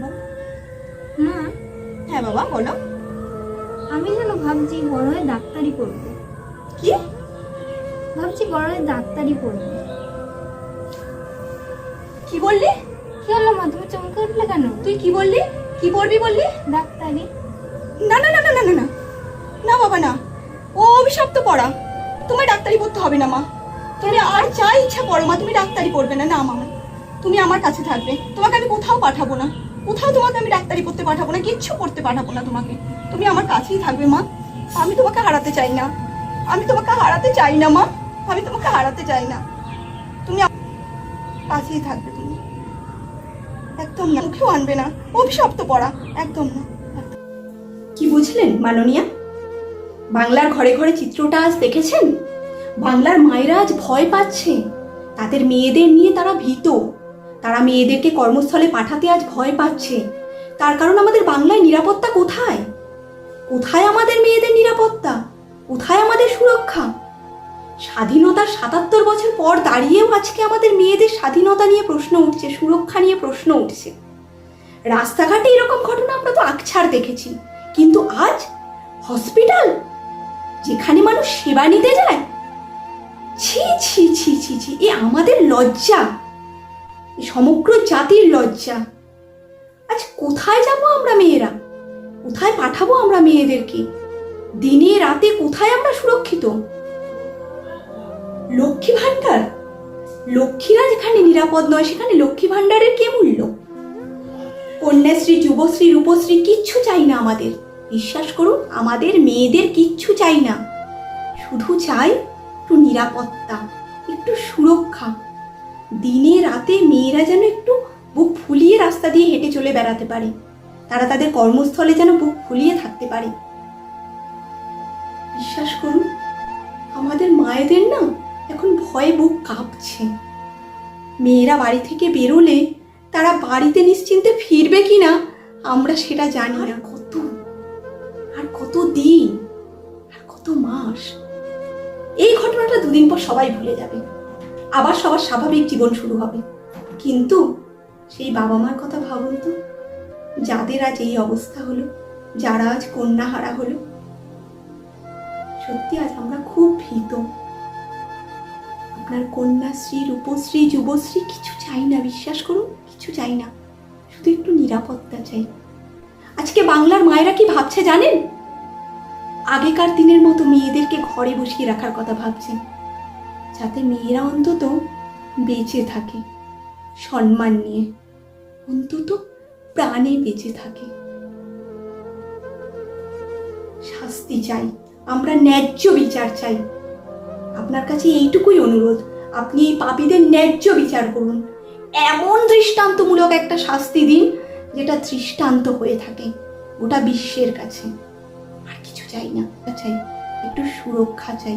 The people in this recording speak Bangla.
মা? হ্যাঁ বাবা বলো। আমি যেন ভাবছি বড় হয়ে ডাক্তারি করব। কি? ভাবছি বড় হয়ে ডাক্তারি করব। কি বললি? কি হলো মা তুমি চমকে উঠলে কেন? তুই কি বললি? কি পড়বি বললি? ডাক্তারি। না না না না না না না। না বাবা না। ও অভিশপ্ত পড়া। তোমার ডাক্তারি পড়তে হবে না মা। তুমি আর যা ইচ্ছা করো মা তুমি ডাক্তারি পড়বে না না মা। তুমি আমার কাছে থাকবে। তোমাকে আমি কোথাও পাঠাবো না। কোথাও তোমাকে আমি ডাক্তারি করতে পাঠাবো না, কিচ্ছু করতে পাঠাবো না তোমাকে। তুমি আমার কাছেই থাকবে, মা। আমি তোমাকে হারাতে চাই না। আমি তোমাকে হারাতে চাই না, মা। আমি তোমাকে হারাতে চাই না। তুমি কাছেই থাকবে, তুমি। একদম না, মুখেও আনবে না। অভিশপ্ত পড়া, একদম না। কি বুঝলেন, মাননীয়া? বাংলার ঘরে ঘরে চিত্রটা আজ দেখেছেন? বাংলার মায়েরা আজ ভয় পাচ্ছে। তাদের মেয়েদের নিয়ে তারা ভীত। তারা মেয়েদেরকে কর্মস্থলে পাঠাতে আজ ভয় পাচ্ছে। তার কারণ আমাদের বাংলায় নিরাপত্তা কোথায়? কোথায় আমাদের মেয়েদের নিরাপত্তা? কোথায় আমাদের সুরক্ষা? স্বাধীনতার সাতাত্তর বছর পর দাঁড়িয়েও আজকে আমাদের মেয়েদের স্বাধীনতা নিয়ে প্রশ্ন উঠছে, সুরক্ষা নিয়ে প্রশ্ন উঠছে। রাস্তাঘাটে এরকম ঘটনা আমরা তো আকছাড় দেখেছি। কিন্তু আজ হসপিটাল? যেখানে মানুষ সেবা নিতে যায়? ছি ছি ছি ছি ছি, এ আমাদের লজ্জা। সমগ্র জাতির লজ্জা। আজ কোথায় যাব আমরা মেয়েরা? কোথায় পাঠাবো আমরা মেয়েদেরকে? দিনে রাতে কোথায় আমরা সুরক্ষিত? লক্ষ্মী ভাণ্ডার? লক্ষ্মীরা যেখানে নিরাপদ নয়, সেখানে লক্ষ্মী ভাণ্ডারের কে মূল্য? কন্যাশ্রী, যুবশ্রী, রূপশ্রী কিচ্ছু চাই না আমাদের। বিশ্বাস করুন, আমাদের মেয়েদের কিচ্ছু চাই না। শুধু চাই একটু নিরাপত্তা, একটু সুরক্ষা। দিনে রাতে মেয়েরা যেন একটু বুক ফুলিয়ে রাস্তা দিয়ে হেঁটে চলে বেড়াতে পারে। তারা তাদের কর্মস্থলে যেন বুক ফুলিয়ে থাকতে পারে। বিশ্বাস করুন, আমাদের মায়েদের না এখন ভয়ে বুক কাঁপছে। মেয়েরা বাড়ি থেকে বেরোলে তারা বাড়িতে নিশ্চিন্তে ফিরবে কি না আমরা সেটা জানি না। কত, আর কত দিন, আর কত মাস। এই ঘটনাটা দুদিন পর সবাই ভুলে যাবে। আবার সবার স্বাভাবিক জীবন শুরু হবে। কিন্তু সেই বাবা মার কথা ভাবুন তো, যাদের আজ এই অবস্থা হলো, যারা আজ কন্যাহারা হলো, সত্যি আজ আমরা খুব ভীত। আপনার কন্যাশ্রী রূপশ্রী, যুবশ্রী কিছু চাই না, বিশ্বাস করুন, কিছু চাই না। শুধু একটু নিরাপত্তা চাই। আজকে বাংলার মায়েরা কি ভাবছে জানেন? আগেকার দিনের মতো মেয়েদেরকে ঘরে বসিয়ে রাখার কথা ভাবছেন। যাতে মেয়েরা অন্তত বেঁচে থাকে সম্মান নিয়ে, অন্তত প্রাণে বেঁচে থাকে। শাস্তি চাই, আমরা ন্যায্য বিচার চাই। আপনার কাছে এইটুকুই অনুরোধ, আপনি এই পাপীদের ন্যায্য বিচার করুন। এমন দৃষ্টান্তমূলক একটা শাস্তি দিন, যেটা দৃষ্টান্ত হয়ে থাকে গোটা বিশ্বের কাছে। আর কিছু চাই না, চাই একটু সুরক্ষা চাই।